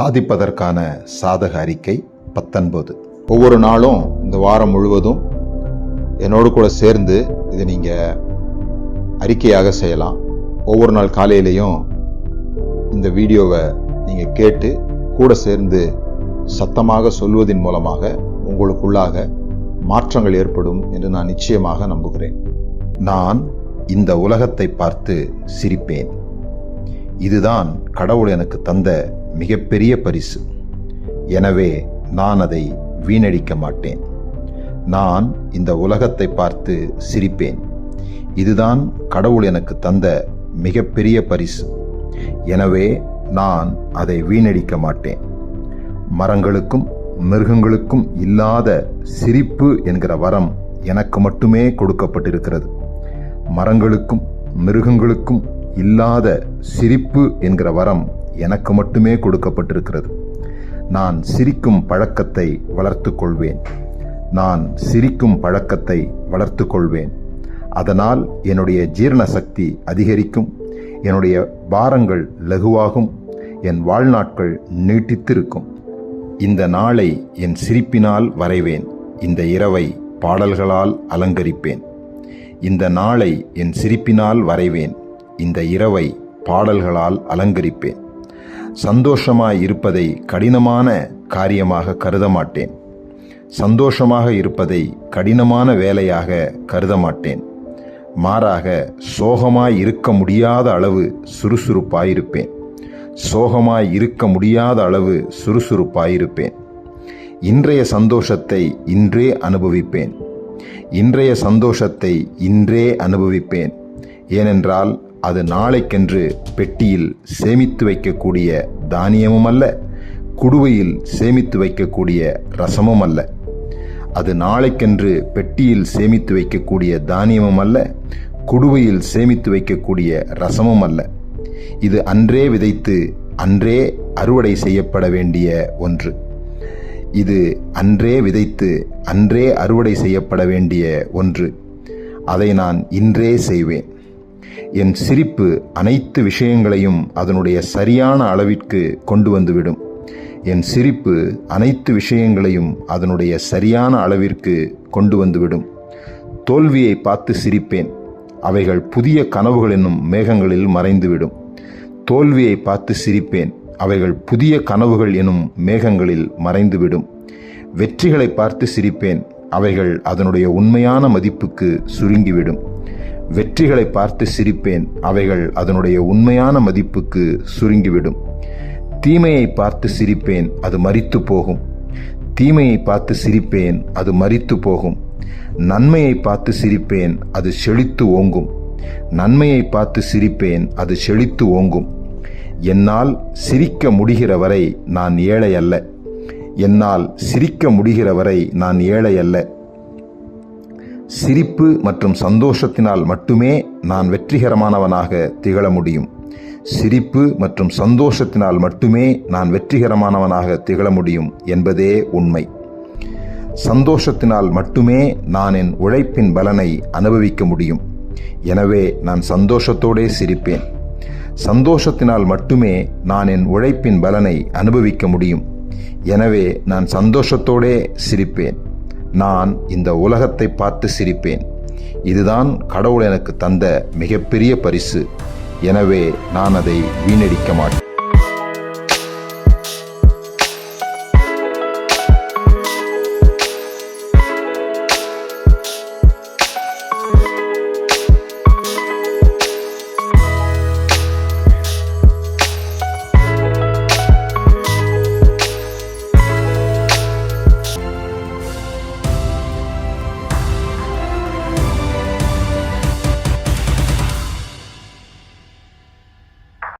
சாதிப்பதற்கான சாதக அறிக்கை பத்தொன்பது. ஒவ்வொரு நாளும் இந்த வாரம் முழுவதும் என்னோடு கூட சேர்ந்து இதை நீங்கள் அறிக்கையாக செய்யலாம். ஒவ்வொரு நாள் காலையிலையும் இந்த வீடியோவை நீங்கள் கேட்டு கூட சேர்ந்து சத்தமாக சொல்வதின் மூலமாக உங்களுக்குள்ளாக மாற்றங்கள் ஏற்படும் என்று நான் நிச்சயமாக நம்புகிறேன். நான் இந்த உலகத்தை பார்த்து சிரிப்பேன். இதுதான் கடவுள் எனக்கு தந்த மிகப்பெரிய பரிசு. எனவே நான் அதை வீணடிக்க மாட்டேன். நான் இந்த உலகத்தை பார்த்து சிரிப்பேன். இதுதான் கடவுள் எனக்கு தந்த மிகப்பெரிய பரிசு. எனவே நான் அதை வீணடிக்க மாட்டேன். மரங்களுக்கும் மிருகங்களுக்கும் இல்லாத சிரிப்பு என்கிற வரம் எனக்கு மட்டுமே கொடுக்கப்பட்டிருக்கிறது. மரங்களுக்கும் மிருகங்களுக்கும் இல்லாத சிரிப்பு என்கிற வரம் எனக்கு மட்டுமே கொடுக்கப்பட்டிருக்கிறது. நான் சிரிக்கும் பழக்கத்தை வளர்த்து கொள்வேன் நான் சிரிக்கும் பழக்கத்தை வளர்த்து கொள்வேன் அதனால் என்னுடைய ஜீரண சக்தி அதிகரிக்கும். என்னுடைய பாரங்கள் லகுவாகும். என் வாழ்நாட்கள் நீட்டித்திருக்கும். இந்த நாளை என் சிரிப்பினால் வரைவேன். இந்த இரவை பாடல்களால் அலங்கரிப்பேன். இந்த நாளை என் சிரிப்பினால் வரைவேன். இந்த இரவை பாடல்களால் அலங்கரிப்பேன். சந்தோஷமாய் இருப்பதை கடினமான காரியமாக கருத மாட்டேன் சந்தோஷமாக இருப்பதை கடினமான வேலையாக கருத மாட்டேன் மாறாக சோகமாய் இருக்க முடியாத அளவு சுறுசுறுப்பாயிருப்பேன் சோகமாய் இருக்க முடியாத அளவு சுறுசுறுப்பாயிருப்பேன் இன்றைய சந்தோஷத்தை இன்றே அனுபவிப்பேன். இன்றைய சந்தோஷத்தை இன்றே அனுபவிப்பேன். ஏனென்றால் அது நாளைக்கென்று பெட்டியில் சேமித்து வைக்கக்கூடிய தானியமும் அல்ல குடுவையில் சேமித்து வைக்கக்கூடிய ரசமும் அல்ல அது நாளைக்கென்று பெட்டியில் சேமித்து வைக்கக்கூடிய தானியமும் அல்ல குடுவையில் சேமித்து வைக்கக்கூடிய ரசமும் அல்ல இது அன்றே விதைத்து அன்றே அறுவடை செய்யப்பட வேண்டிய ஒன்று. இது அன்றே விதைத்து அன்றே அறுவடை செய்யப்பட வேண்டிய ஒன்று. அதை நான் இன்றே செய்வேன். என் சிரிப்பு அனைத்து விஷயங்களையும் அதனுடைய சரியான அளவிற்கு கொண்டு வந்துவிடும். என் சிரிப்பு அனைத்து விஷயங்களையும் அதனுடைய சரியான அளவிற்கு கொண்டு வந்துவிடும். தோல்வியை பார்த்து சிரிப்பேன். அவைகள் புதிய கனவுகள் என்னும் மேகங்களில் மறைந்துவிடும். தோல்வியை பார்த்து சிரிப்பேன். அவைகள் புதிய கனவுகள் எனும் மேகங்களில் மறைந்துவிடும். வெற்றிகளை பார்த்து சிரிப்பேன். அவைகள் அதனுடைய உண்மையான மதிப்புக்கு சுருங்கிவிடும். வெற்றிகளை பார்த்து சிரிப்பேன். அவைகள் அதனுடைய உண்மையான மதிப்புக்கு சுருங்கிவிடும். தீமையை பார்த்து சிரிப்பேன் அது மறித்து போகும். தீமையை பார்த்து சிரிப்பேன் அது மறித்து போகும். நன்மையை பார்த்து சிரிப்பேன் அது செழித்து ஓங்கும். நன்மையை பார்த்து சிரிப்பேன் அது செழித்து ஓங்கும். என்னால் சிரிக்க முடிகிற வரை நான் ஏழை அல்ல. என்னால் சிரிக்க முடிகிற வரை நான் ஏழை அல்ல. சிரிப்பு மற்றும் சந்தோஷத்தினால் மட்டுமே நான் வெற்றிகரமானவனாக திகழ முடியும். சிரிப்பு மற்றும் சந்தோஷத்தினால் மட்டுமே நான் வெற்றிகரமானவனாக திகழ முடியும் என்பதே உண்மை. சந்தோஷத்தினால் மட்டுமே நான் என் உழைப்பின் பலனை அனுபவிக்க முடியும். எனவே நான் சந்தோஷத்தோடே சிரிப்பேன். சந்தோஷத்தினால் மட்டுமே நான் என் உழைப்பின் பலனை அனுபவிக்க முடியும். எனவே நான் சந்தோஷத்தோடே சிரிப்பேன். நான் இந்த உலகத்தை பார்த்து சிரிப்பேன். இதுதான் கடவுள் எனக்கு தந்த மிகப்பெரிய பரிசு. எனவே நான் அதை வீணடிக்க மாட்டேன்.